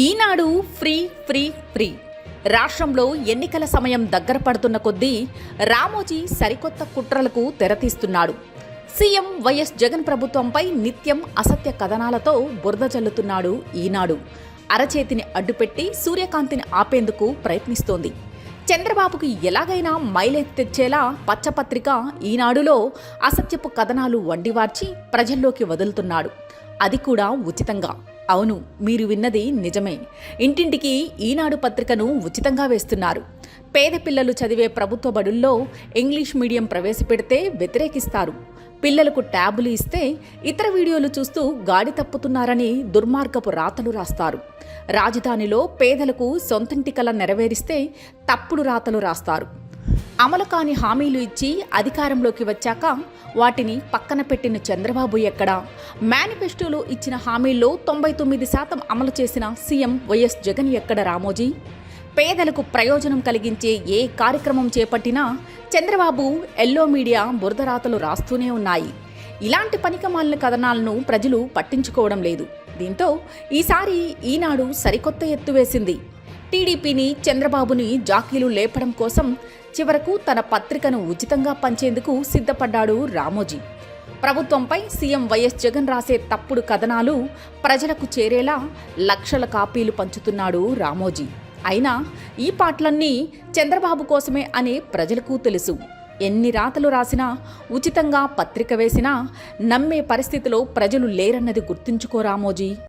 ఈనాడు free free free. రాష్ట్రంలో ఎన్నికల సమయం దగ్గర పడుతున్న కొద్దీ రామోజీ సరికొత్త కుట్రలకు తెరతీస్తున్నాడు. సీఎం వైఎస్ జగన్ ప్రభుత్వంపై నిత్యం అసత్య కథనాలతో బురద చల్లుతున్నాడు ఈనాడు. అరచేతిని అడ్డుపెట్టి సూర్యకాంతిని ఆపేందుకు ప్రయత్నిస్తోంది. చంద్రబాబుకు ఎలాగైనా మైలేజ్ తెచ్చేలా పచ్చపత్రిక ఈనాడులో అసత్యపు కథనాలు వండివార్చి ప్రజల్లోకి వదులుతున్నాడు. అది కూడా ఉచితంగా. అవును మీరు విన్నది నిజమే. ఇంటింటికి ఈనాడు పత్రికను ఉచితంగా వేస్తున్నారు. పేద పిల్లలు చదివే ప్రభుత్వ బడుల్లో ఇంగ్లీష్ మీడియం ప్రవేశపెడితే వ్యతిరేకిస్తారు. పిల్లలకు ట్యాబులు ఇస్తే ఇతర వీడియోలు చూస్తూ గాడి తప్పుతున్నారని దుర్మార్గపు రాతలు రాస్తారు. రాజధానిలో పేదలకు సొంతింటి కల నెరవేరిస్తే తప్పుడు రాతలు రాస్తారు. అమలు కాని హామీలు ఇచ్చి అధికారంలోకి వచ్చాక వాటిని పక్కన పెట్టిన చంద్రబాబు ఎక్కడ? మేనిఫెస్టోలో ఇచ్చిన హామీల్లో తొంభై తొమ్మిది శాతం అమలు చేసిన సీఎం వైఎస్ జగన్ ఎక్కడ రామోజీ? పేదలకు ప్రయోజనం కలిగించే ఏ కార్యక్రమం చేపట్టినా చంద్రబాబు ఎల్లో మీడియా బురదరాతలు రాస్తూనే ఉన్నాయి. ఇలాంటి పనికమాలిన కథనాలను ప్రజలు పట్టించుకోవడం లేదు. దీంతో ఈసారి ఈనాడు సరికొత్త ఎత్తు వేసింది. టీడీపీని చంద్రబాబుని జాకీలు లేపడం కోసం చివరకు తన పత్రికను ఉచితంగా పంచేందుకు సిద్ధపడ్డాడు రామోజీ. ప్రభుత్వంపై సీఎం వైఎస్ జగన్ రాసే తప్పుడు కథనాలు ప్రజలకు చేరేలా లక్షల కాపీలు పంచుతున్నాడు రామోజీ. అయినా ఈ పాటలన్నీ చంద్రబాబు కోసమే అనే ప్రజలకు తెలుసు. ఎన్ని రాతలు రాసినా ఉచితంగా పత్రిక వేసినా నమ్మే పరిస్థితిలో ప్రజలు లేరన్నది గుర్తుంచుకో రామోజీ.